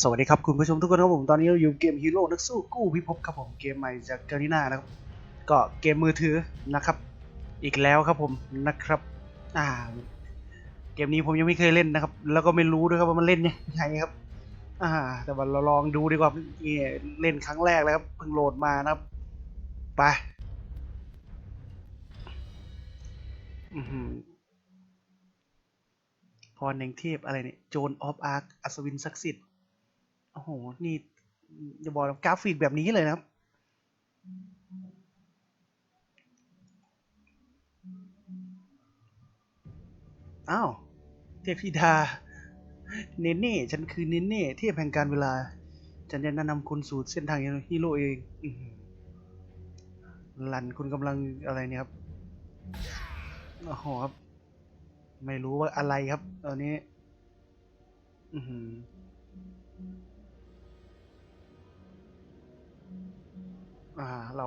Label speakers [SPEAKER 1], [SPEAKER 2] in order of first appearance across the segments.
[SPEAKER 1] สวัสดีครับคุณผู้ชมทุกคนครับผมตอนนี้เราอยู่เกมฮีโร่นักสู้กู้พิภพครับผมเกมใหม่จากเกาหลีน้านะครับก็เกมมือถือนะครับ อีกแล้วครับผมนะครับอ่าเกมนี้ผมยังไม่เคยเล่นนะครับ แล้วก็ไม่รู้ด้วยครับว่ามันเล่นยังไงครับอ่าแต่ว่าเราลองดูดีกว่าเนี่เล่นครั้งแรกเลยครับเพิ่งโหลดมานะครับไปอือหือพรแห่งเทพอะไรเนี่ยโจนออฟอาร์คอัศวินศักดิ์สิทธิ์ อ้โห นี่จะบอกกราฟิกแบบนี้เลยนะครับ อ้าว เทพธิดา เนเน่ ฉันคือเนเน่ เทพแห่งการเวลา ฉันจะแนะนำคุณสู่เส้นทางฮีโร่เองอื้อหือหลันคุณกำลังอะไรเนี่ยครับโอ้โหครับ ไม่รู้ว่าอะไรครับ ตอนนี้ อือหือ อ่า เรา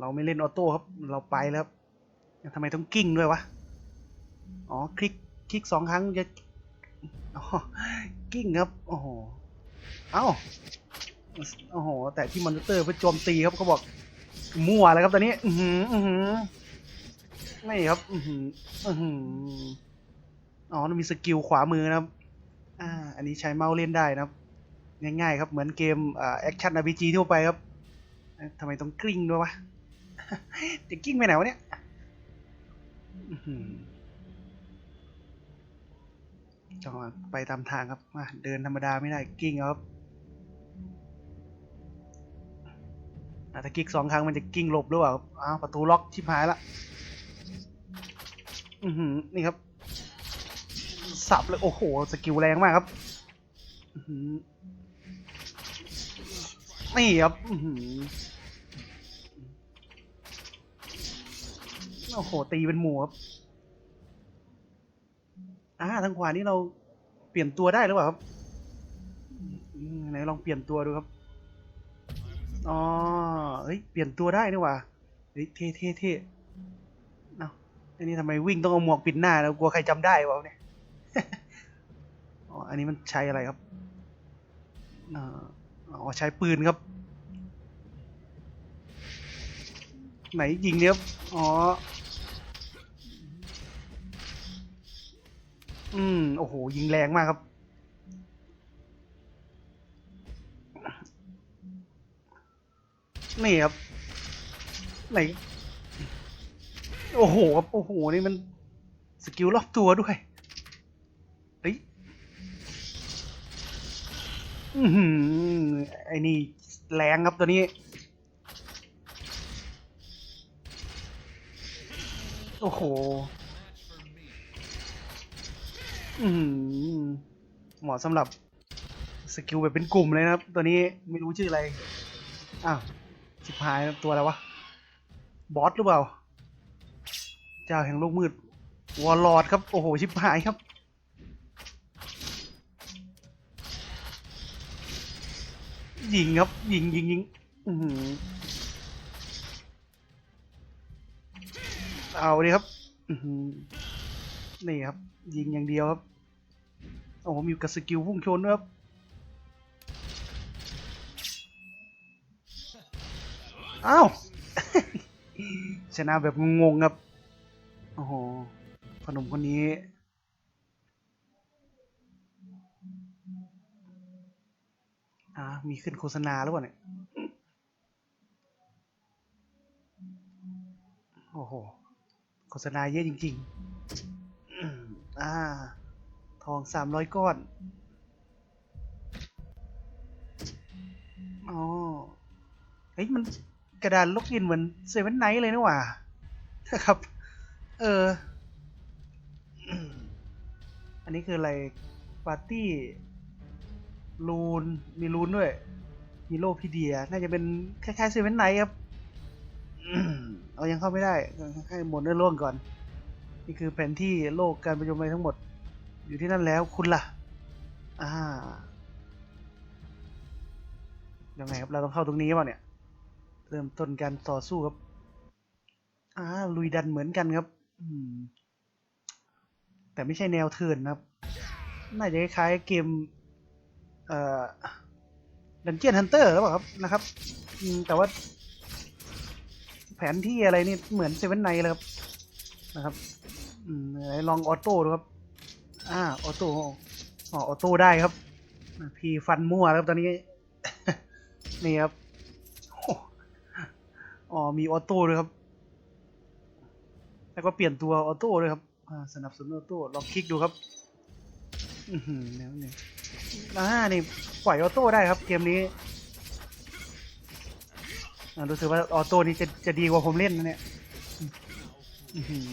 [SPEAKER 1] เราไม่เล่นออโต้ครับ เราไปแล้วครับทำไมต้องกิ้งด้วยวะ อ๋อ คลิก คลิกสองครั้งจะกิ้งครับ โอ้โห เอ้า โอ้โห แต่ที่มอนเตอร์เพื่อโจมตีครับเขาบอก มั่วเลยครับตอนนี้ อือหือ อือหือไม่ครับ อือหือ อือหือ อ๋อ มันมีสกิลขวามือนะครับ อ่า อันนี้ใช้เมาส์เล่นได้นะครับ ง่ายๆครับ เหมือนเกมแอคชั่น RPG ทั่วไปครับ ทำไมต้องกลิ้งด้วยวะจะกลิ้งไปไหนวะเนี่ยอื้อหือต้องไปตามทางครับมาเดินธรรมดาไม่ได้กลิ้งครับอะถ้ากิ๊กสองครั้งมันจะกิ้งหลบหรือเปล่าอ้าวประตูล็อกชิบหายละอือหือนี่ครับ สับเลยโอ้โห สกิลแรงมากครับอือหือนี่ครับ อือหือ โอ้โห ตีเป็นหมูครับอ่าทางขวานี่เราเปลี่ยนตัวได้หรือเปล่าครับไหนลองเปลี่ยนตัวดูครับอ๋อเฮ้ยเปลี่ยนตัวได้นี่หว่าเฮ้ยเท่เท่เท่เอ้าอันนี้ทำไมวิ่งต้องเอาหมวกปิดหน้าแล้วกลัวใครจำได้วะเนี่ยอ๋ออันนี้มันใช้อะไรครับอ่าอ๋อใช้ปืนครับ ไหนยิงเนี่ยอ๋อ อืม โอ้โห ยิงแรงมากครับ นี่ครับ ไหน โอ้โหครับ โอ้โห นี่มัน สกิลรอบตัวด้วยเฮ้ยอือหือไอ้นี่แรงครับตัวนี้ โอ้โห เหมาะสำหรับสกิลแบบเป็นกลุ่มเลยนะครับ ตัวนี้ไม่รู้ชื่ออะไร อ้าวชิบหายตัวอะไรวะ บอสหรือเปล่า เจ้าแห่งโลกมืด วอลลอดครับ โอ้โห ชิบหายครับ ยิงครับ ยิงยิงยิงอือหือเอาดิครับอือหือ นี่ครับ ยิงอย่างเดียวครับ โอ้โหมีกระสกิลพุ่งชนด้วยครับอ้าว ชนะแบบงงครับ โอ้โหขนมคนนี้ อ่า มีขึ้นโฆษณาหรือเปล่าเนี่ย โอ้โห โฆษณาเยอะจริง ๆ อ่า ทองสามร้อยก้อน อ๋อ เฮ้ย มันกระดานล็อกอินเหมือนเซเว่นไนท์เลยนี่หว่านะครับ เออ อันนี้คืออะไร ปาร์ตี้ ลูน มีลูนด้วยฮีโร่พีเดีย น่าจะเป็นคล้ายๆเซเว่นไนท์ครับ เอายังเข้าไม่ได้ ให้หมดเนื้อร่วงก่อน นี่คือแผนที่โลกการประจมภัยทั้งหมด อยู่ที่นั่นแล้วคุณล่ะ อ่า ยังไงครับ เราต้องเข้าตรงนี้เปล่าเนี่ย เริ่มต้นการต่อสู้ครับ อ่า ลุยดันเหมือนกันครับ อืม แต่ไม่ใช่แนวเทินนะครับ น่าจะคล้ายเกม เอ่อดันเจียนฮันเตอร์หรือเปล่าครับ นะครับอืมแต่ว่าแผนที่อะไรนี่เหมือนเซเว่นไนเลยครับ นะครับ ไหนลองออโต้ดูครับ อ่า ออโต้อ๋อออโต้ได้ครับ พี่ฟันมั่วครับตอนนี้ นี่ครับ อ๋อ มีออโต้ด้วยครับ แล้วก็เปลี่ยนตัวออโต้ด้วยครับสนับสนุนออโต้ลองคลิกดูครับ อือหือเนี่ยเนี่ยอ่า นี่ปล่อยออโต้ได้ครับ เกมนี้อ่ารู้สึกว่าออโต้นี้จะจะดีกว่าผมเล่นนะเนี่ยอื้อหือ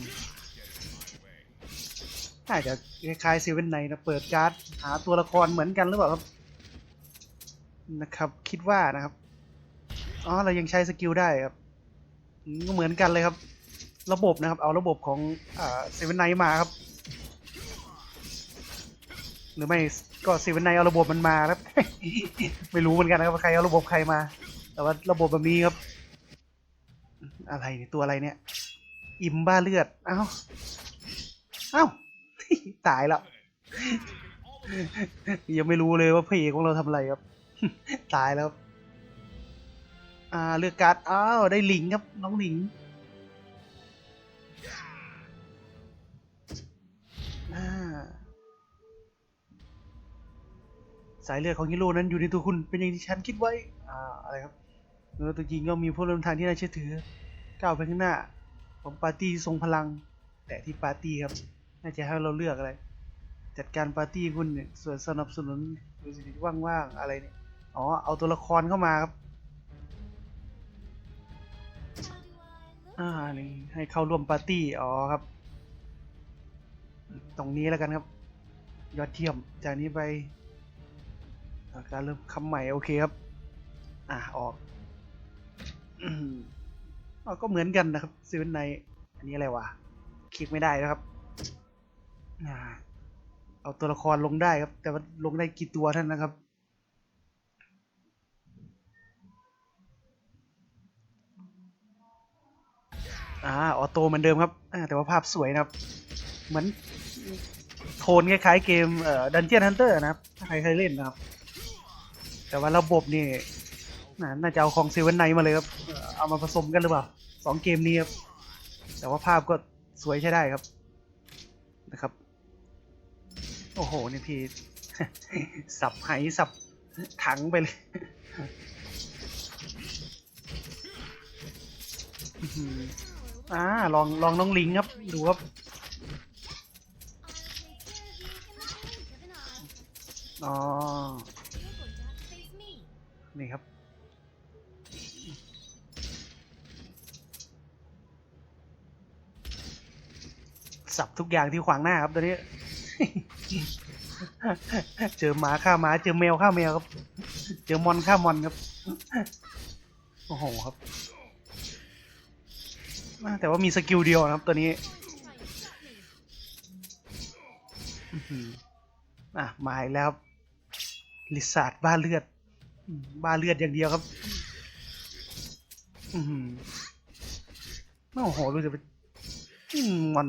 [SPEAKER 1] น่าจะคล้ายๆเซเว่นไนนะเปิดการ์ดหาตัวละครเหมือนกันหรือเปล่าครับนะครับ คิดว่านะครับอ๋อเรายังใช้สกิลได้ครับก็เหมือนกันเลยครับ ระบบนะครับ เอาระบบของเซเว่นไนมาครับ หรือไม่ก็เซเว่นไนเอาระบบมันมาครับ ไม่รู้เหมือนกันนะครับใครเอาระบบใครมา แต่ว่าระบบแบบนี้ครับ อะไรเนี่ยตัวอะไรเนี่ย อิมบ้าเลือด เอ้า เอ้า ตายแล้ว ยังไม่รู้เลยว่าพระเอกของเราทำอะไรครับ ตายแล้วอ่าเลือกการ์ดอ้าวได้หลิงครับน้องหลิงอาสายเลือดของฮีโร่นั้นอยู่ในตัวคุณเป็นอย่างที่ฉันคิดไว้ อ่า อะไรครับแล้วตัวจริงก็มีผู้ร่มทางที่น่าเชื่อถือ ก้าวไปข้างหน้า ของปาร์ตี้ทรงพลัง แต่ที่ปาร์ตี้ครับ น่าจะให้เราเลือกอะไร จัดการปาร์ตี้คุณเนี่ยส่วนสนับสนุนดูสิว่างๆอะไรเนี่ยอ๋อเอาตัวละครเข้ามาครับอ่านี่ให้เข้าร่วมปาร์ตี้อ๋อครับ ตรงนี้แล้วกันครับ ยอดเยี่ยมจากนี้ไปการเริ่มคำใหม่โอเคครับ อ่าออกอืมอ๋อก็เหมือนกันนะครับซเว่นไนอันนี้อะไรวะคลิกไม่ได้นะครับ เอาตัวละครลงได้ครับ แต่ว่าลงได้กี่ตัวท่านนะครับ อ่าออโต้เหมือนเดิมครับแต่ว่าภาพสวยนะครับ เหมือนโทนคล้ายๆเกมเอ่อดันเจียนฮันเตอร์นะครับ ถ้าใครเคยเล่นนะครับ แต่ว่าระบบนี่น่าจะเอาของเซเว่นไนมาเลยครับ เอ่อเอามาผสมกันหรือเปล่าสองเกมนี้ครับ แต่ว่าภาพก็สวยใช้ได้ครับนะครับ โอ้โหนี่พี่ สับไหสับถังไปเลยอ่าลองลองน้องลิงครับ ดูครับ อ๋อ นี่ครับสับทุกอย่างที่ขวางหน้าครับตอนนี้ เจอหมาฆ่าหมา เจอแมวฆ่าแมวครับ เจอมอนฆ่ามอนครับ โอ้โหครับ แต่ว่ามีสกิลเดียวนะครับ ตัวนี้อะมาอีกแล้วลิซาร์ดบ้าเลือด บ้าเลือดอย่างเดียวครับ อือหือโอ้โหรู้สึกว่ามมัน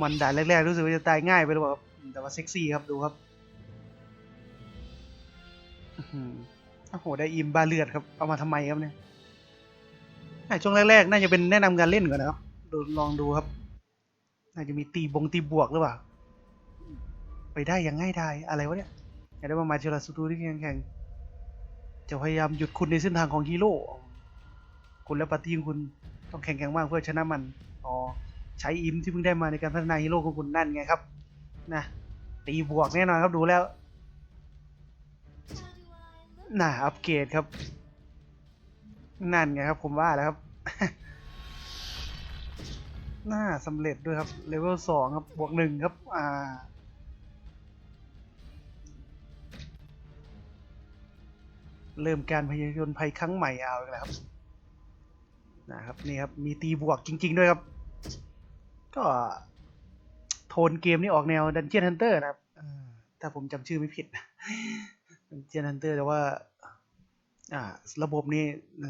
[SPEAKER 1] มันด่านแรกๆรู้สึกว่าจะตายง่ายไปหรือเปล่าครับแต่ว่าเซ็กซี่ครับดูครับอื้อหือโอ้โหได้อิมบาเลือดครับเอามาทำไมครับเนี่ยช่วงแรกๆน่าจะเป็นแนะนำการเล่นก่อนนะครับดูลองดูครับ น่าจะมีตีบงตีบวกหรือเปล่า ไปได้อย่างง่ายดายอะไรวะเนี่ยอยากได้มามาเชลาสตูที่แข่งแข่งจะพยายามหยุดคุณในเส้นทางของฮีโร่คุณและปาร์ตี้งคุณต้องแข่งแข่งมากเพื่อชนะมัน อ๋อ ใช้อิมที่เพิ่งได้มาในการพัฒนาฮีโร่ของคุณนั่นไงครับนะตีบวกแน่นอนครับดูแล้วน่าอัปเกรดครับ นั่นไงครับ ผมว่าแล้วครับน่าสำเร็จด้วยครับเลเวลสองครับบวกหนึ่งครับ อ่าเริ่มการพยายนภัยครั้งใหม่เอาแล้วครับนะครับนี่ครับมีตีบวกจริง ๆ ด้วยครับ ก็โทนเกมนี่ออกแนว Dungeon Hunter นะครับอ่าถ้าผมจำชื่อไม่ผิด Dungeon Hunter แต่ว่า อ่า ระบบนี้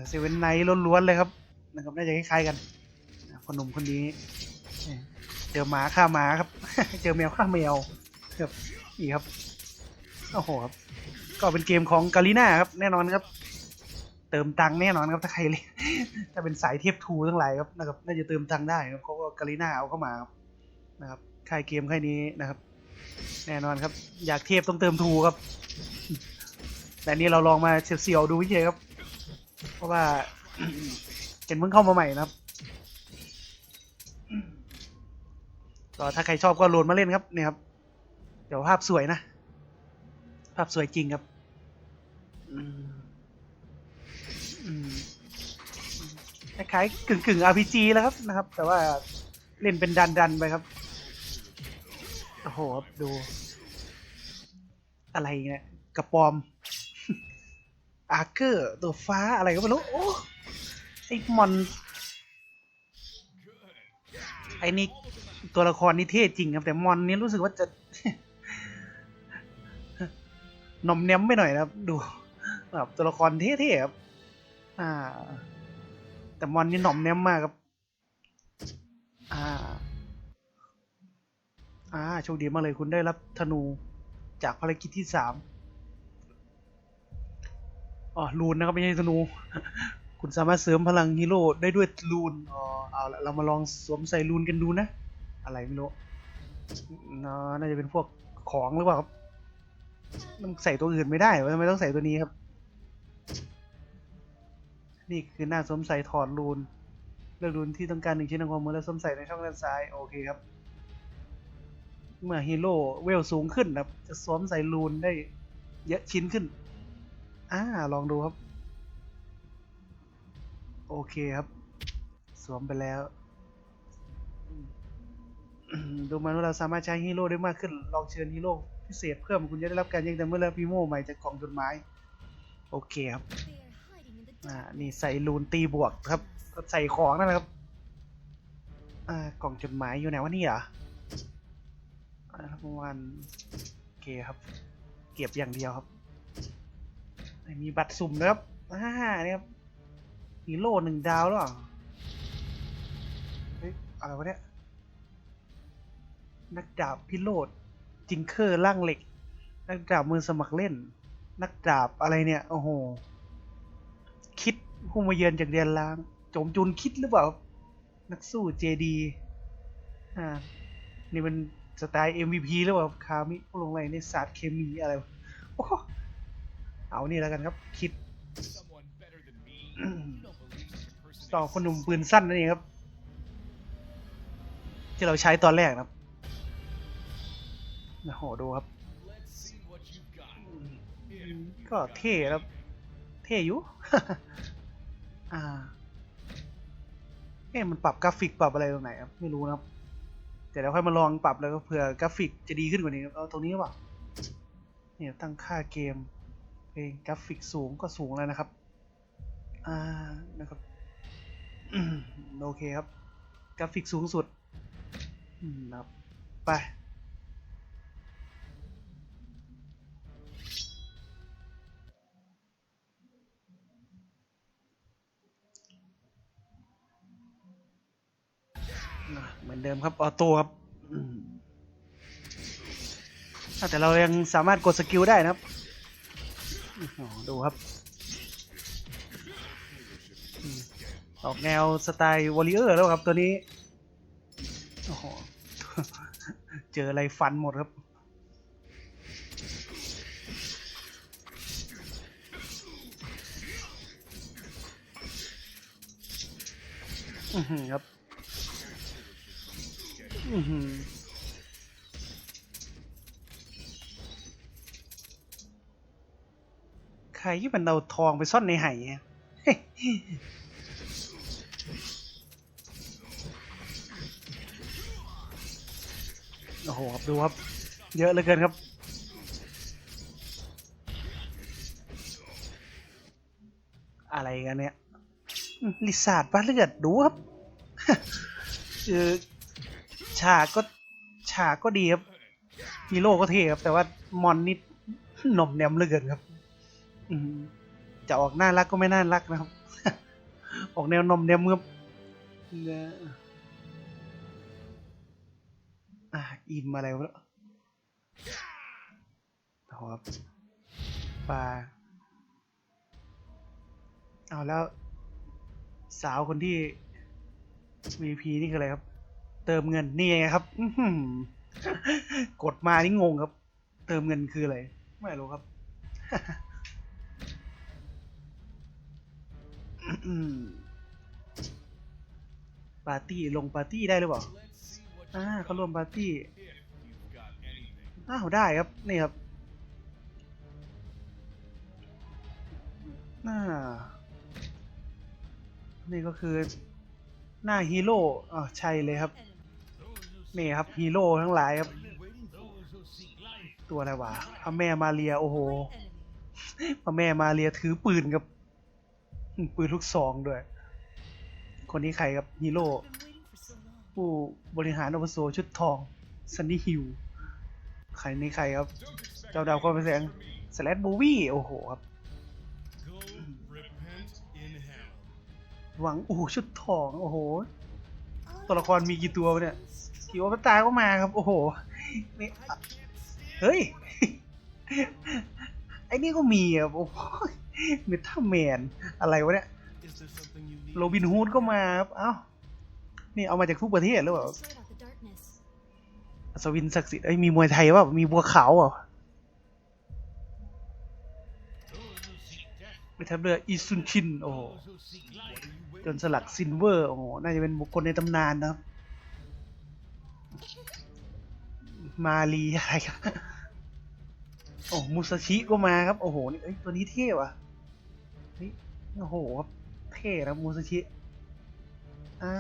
[SPEAKER 1] เซเว่นไนท์ล้วนๆเลยครับนะครับน่าจะคล้ายๆกันอ่าคนหนุ่มคนนี้เจอหมาฆ่าหมาครับ เจอแมวฆ่าแมวครับนี่ครับโอ้โหครับก็เป็นเกมของกาลิน่าครับ แน่นอนครับ เติมตังค์แน่นอนครับถ้าใครเล่นถ้าเป็นสายเทพทูทั้งหลายครับนะครับน่าจะเติมตังค์ได้ครับเขาก็กาลิน่าเอาเข้ามาครับนะครับค่ายเกมค่ายนี้นะครับ แน่นอนครับ อยากเทพต้องเติมทูครับ แต่นี่เราลองมาเสียวๆดูเฉยครับ เพราะว่าเห็นเพิ่งเข้ามาใหม่นะครับก็ถ้าใครชอบก็โหลดมาเล่นครับเนี่ยครับ เดี๋ยวภาพสวยนะ ภาพสวยจริงครับ อืมอืม คล้ายๆกึ่งกึ่งๆ RPG แล้วครับนะครับ แต่ว่าเล่นเป็นดันดันไปครับ โอ้โหครับดู อะไรเนี่ยกระปอม อาร์เกอร์ตัวฟ้าอะไรก็ไม่รู้ โอ้ไอ้มอน ไอ้นี่ตัวละครนี่เท่จริงครับ แต่มอนนี่รู้สึกว่าจะหนอมเน้มไปหน่อยนะครับ ดูแบบตัวละครเท่ๆครับ อ่า แต่มอนนี่หน่อมเน้มมากครับ อ่า อ่า โชคดีมากเลยคุณได้รับธนูจากภารกิจที่สามอ๋อลูนนะครับไม่ใช่ธนู คุณสามารถเสริมพลังฮีโร่ได้ด้วยลูน อ๋อ เอาละเรามาลองสวมใส่ลูนกันดูนะ อะไรไม่รู้น่าจะเป็นพวกของหรือเปล่าครับมันใส่ตัวอื่นไม่ได้ทำไมต้องใส่ตัวนี้ครับ นี่คือหน้าสวมใส่ถอดรูนเลือกรูนที่ต้องการหนึ่งชิ้นในความมือแล้วสวมใส่ในช่องด้านซ้ายโอเคครับ เมื่อฮีโร่เวลสูงขึ้นนะครับ จะสวมใส่รูนได้เยอะชิ้นขึ้นอ่าลองดูครับ โอเคครับ สวมไปแล้วดูมันว่าเราสามารถใช้ฮีโร่ได้มากขึ้น ลองเชิญฮีโร่พิเศษเพิ่มคุณจะได้รับการยังแต่เมื่อเรับพีโมใหม่จากกล่องจดหมาย โอเคครับ อ่า นี่ใส่รูนตีบวกครับ ใส่ของนั่นแหละครับ อ่า กล่องจดหมายอยู่ไหนวะนี่เหรออ่ารางวัลโอเคครับ เก็บอย่างเดียวครับ มีบัตรสุ่มนะครับอ่าเนี่ยครับฮีโร่หนึ่งดาวแล้วเหรอเฮ้ย อะไรวะเนี่ย นักดาบพิโรธจิงเคอร์ร่างเหล็ก นักดาบมือสมัครเล่น นักดาบอะไรเนี่ย โอ้โห ผู้มาเยือนจากเดียนล้าง โจมจุนคิดหรือเปล่า นักสู้เจดีอ่า นี่มันสไตล์ MVP หรือเปล่าคามิผู้ลงแรในศาสตร์เคมีอะไรโอ้โหเอานี่แล้วกันครับ คิดต่อคนหนุ่มปืนสั้นนั่นเองครับ ที่เราใช้ตอนแรกนะครับโอ้โหดูครับ ก็เท่แล้วเท่อยู่ อ่าเอ๊ะมันปรับกราฟิกปรับอะไรตรงไหนครับไม่รู้นะครับแต่เดี๋ยวค่อยมาลองปรับแล้วก็เผื่อกราฟิกจะดีขึ้นกว่านี้ครับเอาตรงนี้หรือเปล่าเนี่ยตั้งค่าเกมเพลงกราฟิกสูงก็สูงแล้วนะครับ อ่านะครับโอเคครับ กราฟิกสูงสุดนะครับไป มือนเดิมครับออโต้ครับแต่เรายังสามารถกดสกิลได้นะครับ ดูครับ ออกแนวสไตล์วอริเออร์แล้วครับตัวนี้ โอ้โห เจออะไรฟันหมดครับ อือหือครับอือหือ ใครที่มันเอาทองไปซ่อนในไหอะโอ้โหครับดูครับ เยอะเหลือเกินครับ อะไรกันเนี่ยลิซาร์ดบ้าเลือดดูครับคือ ฉากก็ฉากก็ดีครับฮีโร่ก็เท่ครับ แต่ว่ามอนนี่หน่อมแนมเหลือเกินครับ อืมจะออกน่ารักก็ไม่น่ารักนะครับ ออกแนวนมแนมครับเนี่ยอะอิ่มอะไรวะเนี่ยโอ้โหครับปลาเอาแล้ว สาวคนที่ VP นี่คืออะไรครับ เติมเงินนี่ไงครับกดมานี่งงครับ เติมเงินคืออะไรไม่รู้ครับปาร์ตี้ลงปาร์ตี้ได้หรือเปล่าอ่าเขารวมปาร์ตี้อ้าวได้ครับ นี่ครับน่านี่ก็คือ หน้าฮีโร่อ่าใช่เลยครับ นี่ครับฮีโร่ทั้งหลายครับ ตัวอะไรวะพระแม่มาเรียโอ้โหพระแม่มาเรียถือปืนกับ ปืนลูกซองด้วย คนนี้ใครครับฮีโร่ผู้บริหารอวโสชุดทองซันนี่ฮิวใครนี่ใครครับ เจ้าดาวความเป็นแสงสแลดบูวี่โอ้โหครับหวังโอ้ชุดทอง โอ้โห ตัวละครมีกี่ตัวเนี่ย กี่อวตารก็มาครับ โอ้โหนี่เฮ้ย ไอ้นี่ก็มีอะโอ้โหเมทัลแมน อะไรวะเนี่ย โรบินฮูดก็มาครับ เอ้า นี่เอามาจากทุกประเทศหรือเปล่าอัศวินศักดิ์สิทธิ์ไอ้ย มีมวยไทยเปล่ามีบัวขาวเปล่า
[SPEAKER 2] Those who seek death,
[SPEAKER 1] ไปทัพเรืออิซุนชิน โอ้โหจนสลักซินเวอร์ โอ้โหน่าจะเป็นบุคคลในตำนานนะครับ มาลีอะไรครับโอ้มุสชิก็มาครับ โอ้โหนี่เอ้ตัวนี้เท่ว่ะเฮ้ยโอ้โหครับเท่นะมุสชิอ่า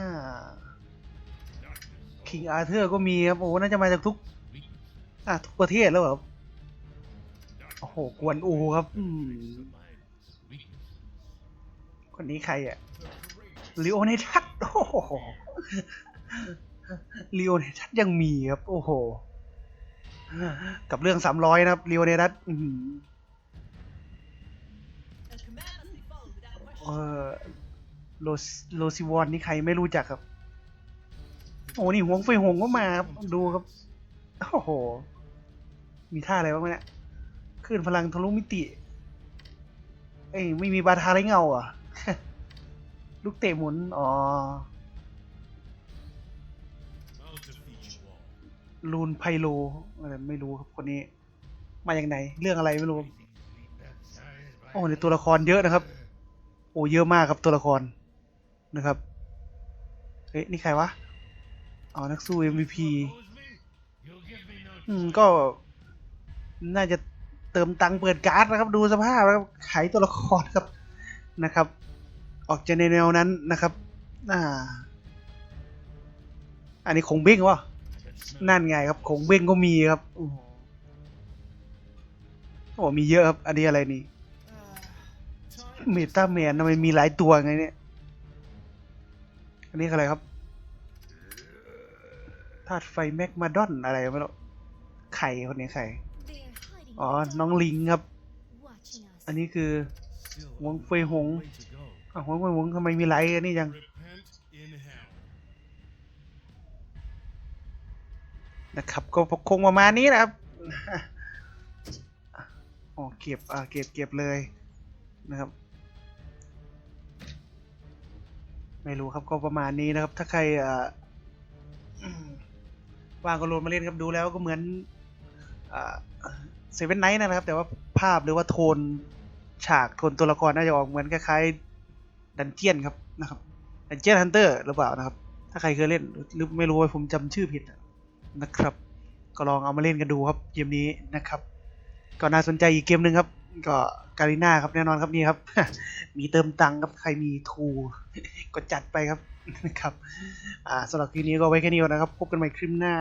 [SPEAKER 1] คิงอาเธอร์ก็มีครับโอ้โหน่าจะมาจากทุกอะทุกประเทศแล้วครับโอ้โหกวนอูครับอืมคนนี้ใครอะลีโอเนทัสโอ้โห ลีโอเนทัสยังมีครับ โอ้โห กับเรื่องสามร้อยนะครับลีโอเนทัสเออโลซโลซิวอนนี่ใครไม่รู้จักครับ โอ้นี่หวงไฟหงก็มาครับ ดูครับ โอ้โห มีท่าอะไรบ้างเนี่ยขึ้นพลังทะลุมิติ เอ้ยไม่มีบาทาไรเงาอะ ลูกเตะหมุน อ๋อ ลูนไพโลอะไรไม่รู้ครับคนนี้ มาอย่างไหน เรื่องอะไรไม่รู้ โอ้ในตัวละครเยอะนะครับ โอ้เยอะมากครับตัวละครนะครับเฮ้ยนี่ใครวะอ๋อนักสู้ MVP อืมก็น่าจะเติมตังค์เปิดการ์ดนะครับ ดูสภาพแล้วขายตัวละครครับนะครับ ออกจะในแนวนั้นนะครับ อ่า อันนี้คงเบ้งวะ นั่นไงครับคงเบ้งก็มีครับ โอ้โหโอ้มีเยอะครับ อันนี้อะไรนี่เมตาแมนทำไมมีหลายตัวไงเนี่ย อันนี้อะไรครับธาตุไฟแมกมาดอนอะไรไม่รู้ ไข่คนนี้ไข่ อ๋อ น้องลิงครับ อันนี้คือหวงเฟยหงอ้าวหวงเฟยหงทำไมมีหลายอันนี้ยัง นะครับ ก็คงประมาณนี้นะครับอ๋อเก็บอ่าเก็บเก็บเลยนะครับ ไม่รู้ครับก็ประมาณนี้นะครับ ถ้าใครอ่าว่างก็โหลดมาเล่นครับดูแล้วก็เหมือนเซเว่นไนท์นะครับ แต่ว่าภาพหรือว่าโทนฉากโทนตัวละครน่าจะออกเหมือนคล้ายๆดันเจียนครับนะครับดันเจียนฮันเตอร์หรือเปล่านะครับ ถ้าใครเคยเล่นหรือไม่รู้ว่าผมจำชื่อผิด นะครับ ก็ลองเอามาเล่นกันดูครับเกมนี้นะครับ ก็น่าสนใจอีกเกมหนึ่งครับ ก็การีนาครับแน่นอนครับนี่ครับ มีเติมตังค์ครับใครมีทูก็จัดไปครับนะครับ อ่าสำหรับคลิปนี้ก็ไว้แค่นี้ก่อนนะครับ พบกันใหม่คลิปหน้า